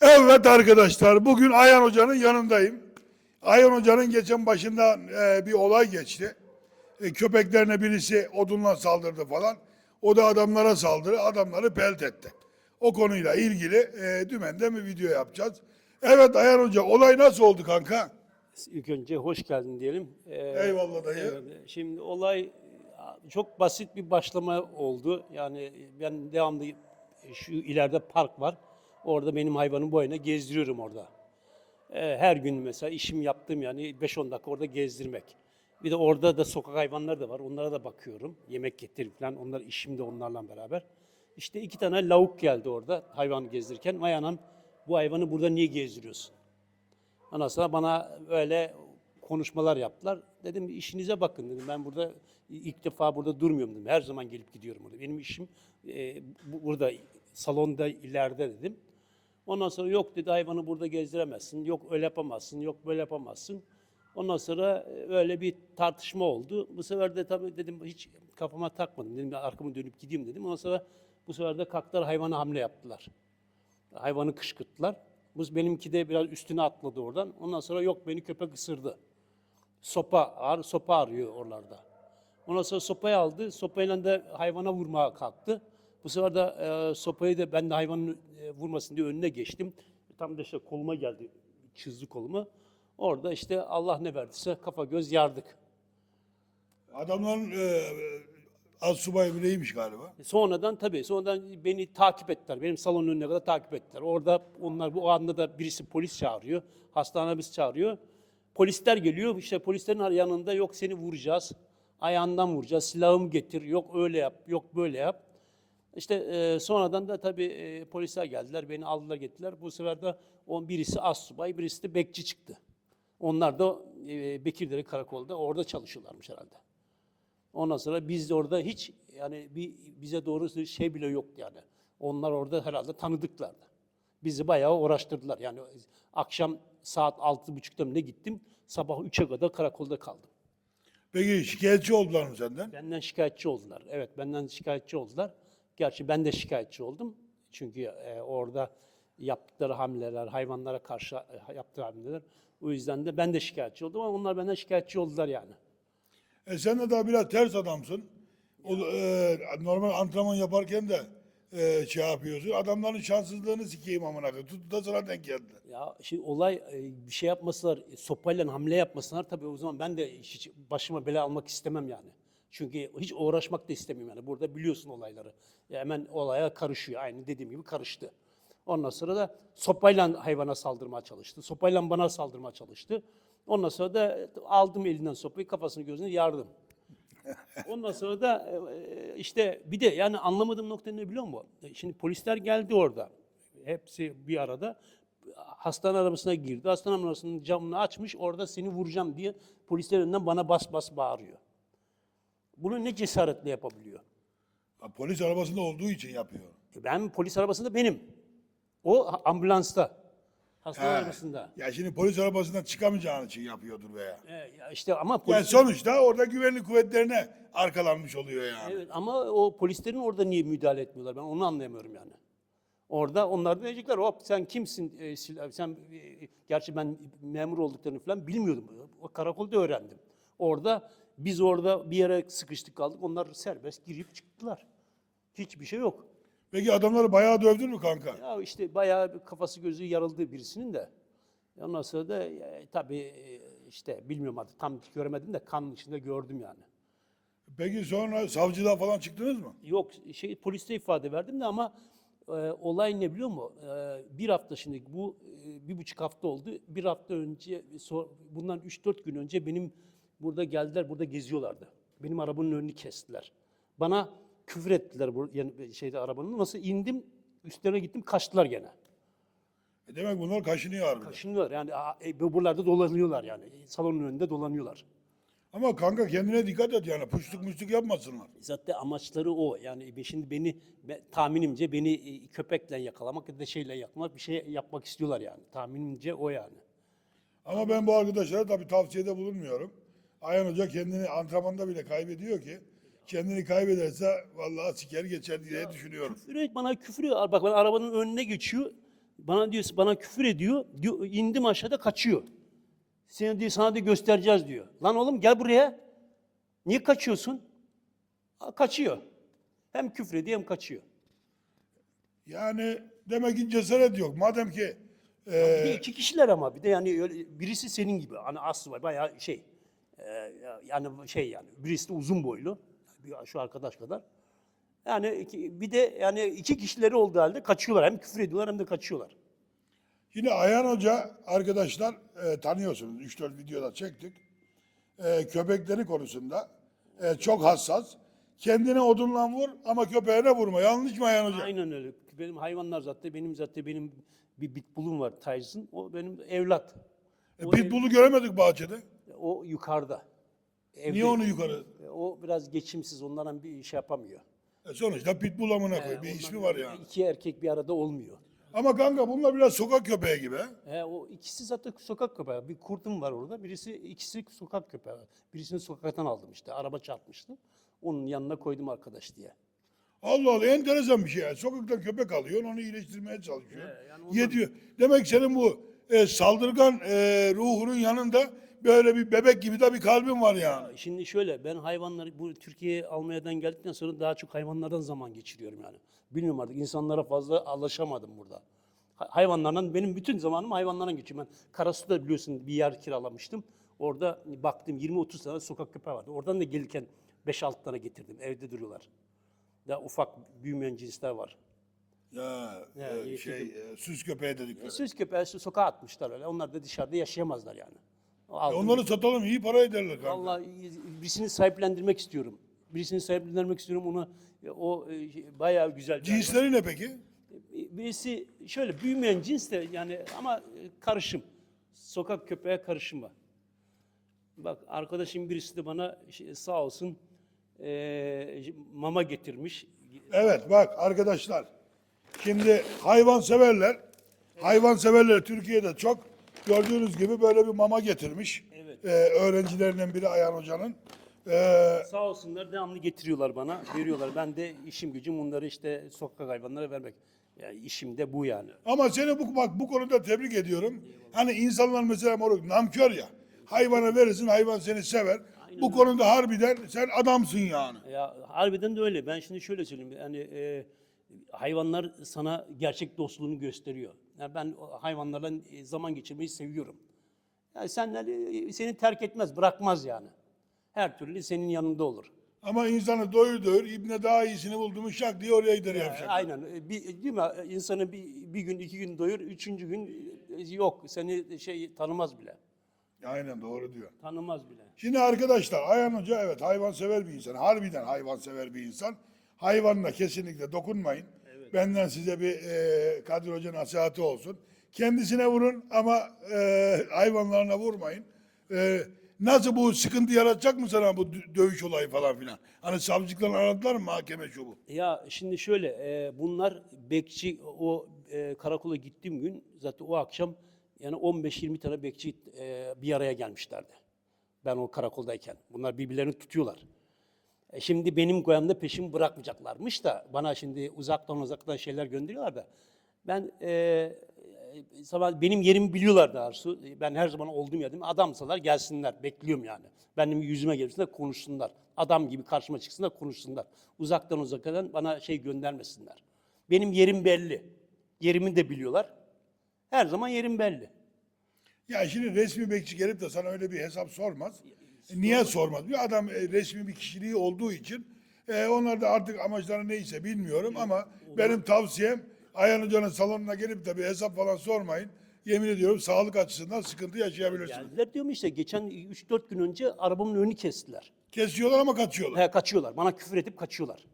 Evet arkadaşlar bugün Ayhan Hoca'nın yanındayım. Ayhan Hoca'nın geçen başında e, bir olay geçti. E, köpeklerine birisi odunla saldırdı falan. O da adamlara saldırı, adamları pelt etti. O konuyla ilgili e, dümende bir video yapacağız. Evet Ayhan Hoca olay nasıl oldu kanka? İlk önce hoş geldin diyelim. Ee, Eyvallah dayı. evet, Şimdi olay çok basit bir başlama oldu. Yani ben devamlı şu ileride park var. Orada benim hayvanın boyuna gezdiriyorum orada. Ee, her gün mesela işim yaptığım yani 5-10 dakika orada gezdirmek. Bir de orada da sokak hayvanları da var. Onlara da bakıyorum. Yemek getirip falan. Onlar işim de onlarla beraber. İşte iki tane lavuk geldi orada hayvan gezdirirken. Vay anam bu hayvanı burada niye gezdiriyorsun? Ondan sonra bana öyle konuşmalar yaptılar. Dedim işinize bakın dedim. Ben burada ilk defa burada durmuyorum dedim. Her zaman gelip gidiyorum burada. Benim işim e, bu- burada salonda ileride dedim. Ondan sonra yok dedi hayvanı burada gezdiremezsin. Yok öyle yapamazsın. Yok böyle yapamazsın. Ondan sonra e, öyle bir tartışma oldu. Bu sefer de tabii dedim hiç kafama takmadım. Dedim arkamı dönüp gideyim dedim. Ondan sonra bu sefer de kalktılar hayvana hamle yaptılar. Hayvanı kışkırttılar. Bu benimki de biraz üstüne atladı oradan. Ondan sonra yok beni köpek ısırdı. Sopa, ağır, sopa arıyor oralarda. Ondan sonra sopayı aldı. Sopayla da hayvana vurmaya kalktı. Bu sefer de e, sopayı da ben de hayvanın e, vurmasın diye önüne geçtim. Tam da işte koluma geldi. Çizdi kolumu. Orada işte Allah ne verdiyse kafa göz yardık. Adamların e, az subay bireymiş galiba. Sonradan tabii sonradan beni takip ettiler. Benim salonun önüne kadar takip ettiler. Orada onlar bu anda da birisi polis çağırıyor. Hastanemiz çağırıyor. Polisler geliyor. İşte polislerin yanında yok seni vuracağız. Ayağından vuracağız. Silahımı getir. Yok öyle yap. Yok böyle yap. İşte e, sonradan da tabii e, polisler geldiler. Beni aldılar gittiler. Bu sefer de on birisi assubay, birisi de bekçi çıktı. Onlar da e, Bekirdere Karakol'da orada çalışıyorlarmış herhalde. Ondan sonra biz de orada hiç yani bir bize doğru şey bile yoktu yani. Onlar orada herhalde tanıdıklardı. Bizi bayağı uğraştırdılar. Yani akşam saat altı buçukta ne gittim, sabah üçe kadar karakolda kaldım. Peki şikayetçi oldular mı senden? Benden şikayetçi oldular. Evet benden şikayetçi oldular. Gerçi ben de şikayetçi oldum. Çünkü e, orada yaptıkları hamleler, hayvanlara karşı e, yaptığı hamleler. O yüzden de ben de şikayetçi oldum ama onlar benden şikayetçi oldular yani. E sen de daha biraz ters adamsın. O, e, normal antrenman yaparken de e, şey yapıyorsun. Adamların şanssızlığını sikeyim amına koyayım. Tuttu da sana denk geldi. Ya şimdi olay e, bir şey yapmasalar, e, sopayla hamle yapmasalar tabii o zaman ben de hiç başıma bela almak istemem yani. Çünkü hiç uğraşmak da istemiyorum yani. Burada biliyorsun olayları. Ya hemen olaya karışıyor. Aynı dediğim gibi karıştı. Ondan sonra da sopayla hayvana saldırmaya çalıştı. Sopayla bana saldırmaya çalıştı. Ondan sonra da aldım elinden sopayı, kafasını gözünü yardım. Ondan sonra da e, işte bir de yani anlamadığım nokta ne biliyor musun? E, Şimdi polisler geldi orada. Hepsi bir arada. Hastane arabasına girdi. Hastane arabasının camını açmış. Orada seni vuracağım diye polisler önünden bana bas bas bağırıyor. Bunu ne cesaretle yapabiliyor? Ha, Polis arabasında olduğu için yapıyor. E Ben polis arabasında benim. O ambulansta. Hastane Ha. arabasında. Ya şimdi polis arabasından çıkamayacağın için yapıyordur veya. E, ya işte ama Yani polis... sonuçta orada güvenlik kuvvetlerine arkalanmış oluyor yani. Evet ama o polislerin orada niye müdahale etmiyorlar? Ben onu anlayamıyorum yani. Orada onlar da diyecekler hop sen kimsin? E, sen e, gerçi ben memur olduklarını falan bilmiyordum. O karakolda öğrendim. Orada biz orada bir yere sıkıştık kaldık. Onlar serbest girip çıktılar. Hiçbir şey yok. Peki adamları bayağı dövdün mü kanka? Ya işte bayağı bir kafası gözü yarıldı birisinin de. Ondan sonra da e, tabii e, işte bilmiyorum artık tam göremedim de kan içinde gördüm yani. Peki sonra savcılığa falan çıktınız mı? Yok şey poliste ifade verdim de ama e, olay ne biliyor musun? E, bir hafta şimdi bu e, bir buçuk hafta oldu. Bir hafta önce so- bundan 3-4 gün önce benim burada geldiler burada geziyorlardı. Benim arabanın önünü kestiler. Bana küfür ettiler bu yani şeyde arabanın. Nasıl indim üstlerine gittim kaçtılar gene. E demek bunlar kaşınıyor harbiden. Kaşınıyorlar yani e, buralarda dolanıyorlar yani. Salonun önünde dolanıyorlar. Ama kanka kendine dikkat et yani. Puşluk muşluk yapmasınlar. Zaten amaçları o. Yani be- şimdi beni be- tahminimce beni e, köpekle yakalamak ya da şeyle yakalamak bir şey yapmak istiyorlar yani. Tahminimce o yani. Ama ben bu arkadaşlara tabii tavsiyede bulunmuyorum. Ayhan Hoca kendini antrenmanda bile kaybediyor ki kendini kaybederse vallahi siker geçer diye düşünüyorum. Küfür et bana küfür ediyor. Bak ben arabanın önüne geçiyor. Bana diyor bana küfür ediyor. diyor indim aşağıda kaçıyor. Seni diyor sana da göstereceğiz diyor. Lan oğlum gel buraya. Niye kaçıyorsun? Kaçıyor. Hem küfür ediyor hem kaçıyor. Yani demek ki cesaret yok. Madem ki e, de iki kişiler ama bir de yani öyle, birisi senin gibi hani aslı var bayağı şey e, yani şey yani birisi de uzun boylu şu arkadaş kadar. Yani iki- bir de yani iki kişileri olduğu halde kaçıyorlar hem küfür ediyorlar hem de kaçıyorlar. Yine Ayhan Hoca arkadaşlar e, tanıyorsunuz 3-4 videoda çektik. E, köpekleri konusunda e, çok hassas. Kendine odunla vur ama köpeğine vurma. Yanlış mı Ayhan Hoca? Aynen öyle. Benim hayvanlar zaten benim zaten benim bir pitbullum var Tyson. O benim evlat. E, O, Pitbull'u göremedik bahçede. o yukarıda. Evde. Niye onu yukarı? O biraz geçimsiz onlardan bir iş yapamıyor. E, sonuçta Pitbull amına koy. Bir ismi var yani. İki erkek bir arada olmuyor. Ama kanka bunlar biraz sokak köpeği gibi. he? He, o ikisi zaten sokak köpeği. Bir kurdum var orada. Birisi ikisi sokak köpeği. Birisini sokaktan aldım işte. Araba çarpmıştı. Onun yanına koydum arkadaş diye. Allah Allah enteresan bir şey. Yani. Sokaktan köpek alıyorsun onu iyileştirmeye çalışıyor. Yani ondan- Yediyor. Demek senin bu e, saldırgan e, ruhunun yanında böyle bir bebek gibi de bir kalbin var yani. Şimdi şöyle ben hayvanları bu Türkiye'ye Almanya'dan geldikten sonra daha çok hayvanlardan zaman geçiriyorum yani. Bilmiyorum artık insanlara fazla alışamadım burada. Ha- Hayvanlardan benim bütün zamanım hayvanlardan geçiyor. Ben Karasu'da biliyorsun bir yer kiralamıştım. Orada baktım 20-30 tane sokak köpeği vardı. Oradan da gelirken 5-6 tane getirdim. Evde duruyorlar. Daha ufak büyümeyen cinsler var. Ya, Ya, e, şey e, süs köpeği dedikleri. Süs köpeği so- sokağa atmışlar öyle. Onlar da dışarıda yaşayamazlar yani. Aldım. Onları satalım iyi para ederler kanka. Vallahi birisini sahiplendirmek istiyorum. Birisini sahiplendirmek istiyorum. Ona e, o e, şey, bayağı güzel. bir Cinsleri ne peki? hayvan. Birisi şöyle büyümeyen cins de yani ama e, karışım. Sokak köpeğe karışım var. Bak arkadaşım birisi de bana şey, sağ olsun e, mama getirmiş. Evet bak arkadaşlar. Şimdi hayvan severler. Hayvan severler Türkiye'de çok. Gördüğünüz gibi böyle bir mama getirmiş. Evet. Ee, öğrencilerinden biri Ayhan Hoca'nın. Ee, Sağ olsunlar devamlı getiriyorlar bana, veriyorlar. Ben de işim gücüm bunları işte sokak hayvanlara vermek. Yani işim de bu yani. ama seni bu bak bu konuda tebrik ediyorum. Hani insanlar mesela moruk namkör ya. Hayvana verirsin hayvan seni sever. Bu konuda harbiden sen adamsın yani. Ya harbiden de öyle. Ben şimdi şöyle söyleyeyim. Yani e, hayvanlar sana gerçek dostluğunu gösteriyor. Yani ben hayvanlarla e, zaman geçirmeyi seviyorum. Yani senler e, seni terk etmez, bırakmaz yani. Her türlü senin yanında olur. Ama insanı doyur doyur İbne daha iyisini buldu mu şak diye oraya gider yapacak. Aynen. E, Bir, değil mi? İnsanı bir, bir gün, iki gün doyur, üçüncü gün yok. Seni şey tanımaz bile. Aynen doğru diyor. Tanımaz bile. Şimdi arkadaşlar Ayhan Hoca evet hayvansever bir insan. Harbiden hayvansever bir insan. Hayvanla kesinlikle dokunmayın. Benden size bir e, Kadir Hoca nasihatı olsun. Kendisine vurun ama e, hayvanlarına vurmayın. E, nasıl bu sıkıntı yaratacak mı sana bu dö- dövüş olayı falan filan? Hani savcılıktan aradılar mı mahkeme şu bu? Ya şimdi şöyle, e, bunlar bekçi o e, karakola gittiğim gün zaten o akşam yani 15-20 tane bekçi e, bir araya gelmişlerdi. Ben o karakoldayken. Bunlar birbirlerini tutuyorlar. E, şimdi benim goyamda peşimi bırakmayacaklarmış da bana şimdi uzaktan uzaktan şeyler gönderiyorlar da ben e, e, sabah benim yerimi biliyorlar daha doğrusu. Ben her zaman olduğum yerdeyim. Adamsalar gelsinler. Bekliyorum yani. Benim yüzüme gelsinler konuşsunlar. Adam gibi karşıma çıksınlar konuşsunlar. Uzaktan uzaktan bana şey göndermesinler. Benim yerim belli. Yerimi de biliyorlar. Her zaman yerim belli. Ya şimdi resmi bekçi gelip de sana öyle bir hesap sormaz. Niye sormaz? Bir adam e, resmi bir kişiliği olduğu için e, onlar da artık amaçları neyse bilmiyorum ama benim tavsiyem Ayhan Hoca'nın salonuna gelip de bir hesap falan sormayın. Yemin ediyorum sağlık açısından sıkıntı yaşayabilirsiniz. Geldiler diyorum işte geçen 3-4 gün önce arabamın önünü kestiler. Kesiyorlar ama kaçıyorlar. He, kaçıyorlar. Bana küfür edip kaçıyorlar.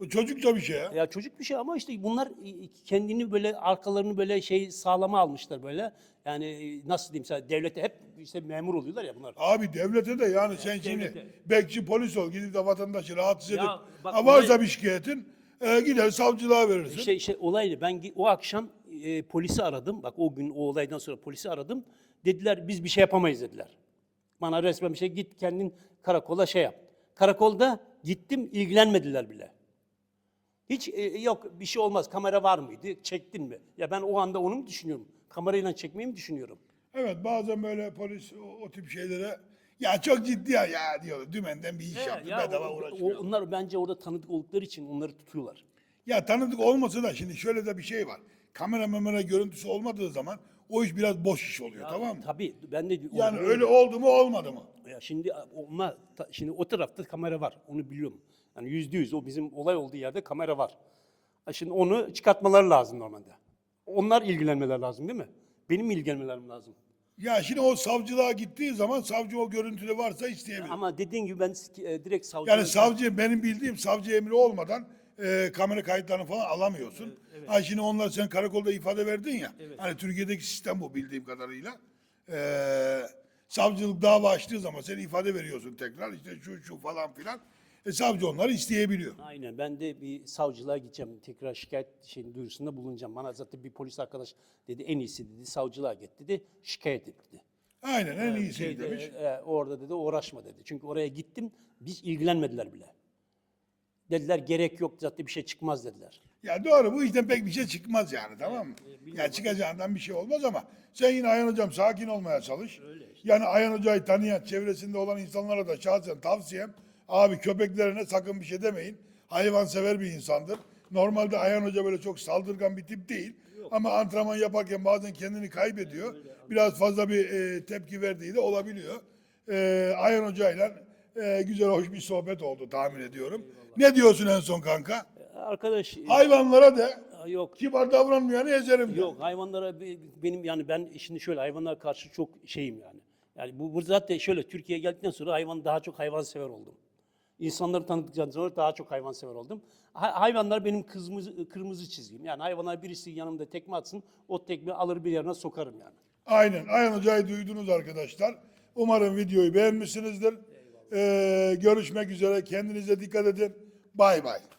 Bu çocukça bir şey ya. Ya çocuk bir şey ama işte bunlar e, kendini böyle arkalarını böyle şey sağlama almışlar böyle. Yani e, nasıl diyeyim sana devlete hep işte memur oluyorlar ya bunlar. Abi devlete de yani sen şimdi bekçi polis ol gidip de vatandaşı rahatsız edip Ya bak ha, varsa olay- bir şikayetin e, gider savcılığa verirsin. Şey, şey olaylı ben o akşam e, polisi aradım. Bak o gün o olaydan sonra polisi aradım. Dediler biz bir şey yapamayız dediler. Bana resmen bir şey git kendin karakola şey yap. Karakolda gittim ilgilenmediler bile. Hiç e, yok bir şey olmaz. Kamera var mıydı? Çektin mi? Ya ben o anda onu mu düşünüyorum? Kamerayla çekmeyi mi düşünüyorum? Evet bazen böyle polis o, o tip şeylere ya çok ciddi ya, ya diyor dümenden bir iş He, yaptı ya bedava o- uğraşmıyor. o- onlar bence orada tanıdık oldukları için onları tutuyorlar. Ya tanıdık olmasa da şimdi şöyle de bir şey var. Kamera memera görüntüsü olmadığı zaman o iş biraz boş iş oluyor tamam mı? Tabii ben de Yani öyle oldu mu olmadı mı? Ya şimdi onlar ta- şimdi o tarafta kamera var. Onu biliyorum. Yani yüzde yüz o bizim olay olduğu yerde kamera var. Ha Şimdi onu çıkartmaları lazım normalde. Onlar ilgilenmeler lazım değil mi? Benim ilgilenmelerim lazım. Ya şimdi o savcılığa gittiği zaman savcı o görüntülü varsa isteyebilir. Ama dediğin gibi ben e, direkt savcı Yani savcı benim bildiğim savcı emri olmadan e, kamera kayıtlarını falan alamıyorsun. Ha şimdi onlar sen karakolda ifade verdin ya. Hani Türkiye'deki sistem bu bildiğim kadarıyla. E, savcılık dava açtığı zaman sen ifade veriyorsun tekrar işte şu şu falan filan. E, savcı onları isteyebiliyor. Aynen ben de bir savcılığa gideceğim. Tekrar şikayet şeyin duyurusunda bulunacağım. Bana zaten bir polis arkadaş dedi en iyisi dedi savcılığa git dedi. Şikayet et dedi. Aynen en iyisi Şeyde, demiş. e, orada dedi uğraşma dedi. Çünkü oraya gittim biz ilgilenmediler bile. Dediler gerek yok zaten bir şey çıkmaz dediler. Ya doğru bu işten pek bir şey çıkmaz yani tamam mı? Ya çıkacağından bir şey olmaz ama sen yine Ayhan Hocam sakin olmaya çalış. Yani Ayhan Hoca'yı tanıyan çevresinde olan insanlara da şahsen tavsiyem abi köpeklerine sakın bir şey demeyin. Hayvansever bir insandır. Normalde Ayhan Hoca böyle çok saldırgan bir tip değil. Ama antrenman yaparken bazen kendini kaybediyor. Biraz fazla bir e, tepki verdiği de olabiliyor. E, Ayhan Hoca'yla e, güzel hoş bir sohbet oldu tahmin ediyorum. Ne diyorsun en son kanka? Arkadaş Hayvanlara de yok kibar davranmayanı ezerim de. yok hayvanlara be- benim yani ben şimdi şöyle hayvanlara karşı çok şeyim yani. Yani bu, bu zaten şöyle Türkiye'ye geldikten sonra hayvan daha çok hayvansever oldum. İnsanları tanıdıktan sonra daha çok hayvansever oldum. Ha- hayvanlar benim kırmızı, kırmızı çizgim. Yani hayvanlar birisi yanımda tekme atsın, o tekme alır bir yerine sokarım yani. Aynen. Ayhan Hoca'yı duydunuz arkadaşlar. Umarım videoyu beğenmişsinizdir. Ee, görüşmek üzere. Kendinize dikkat edin. Bye bye.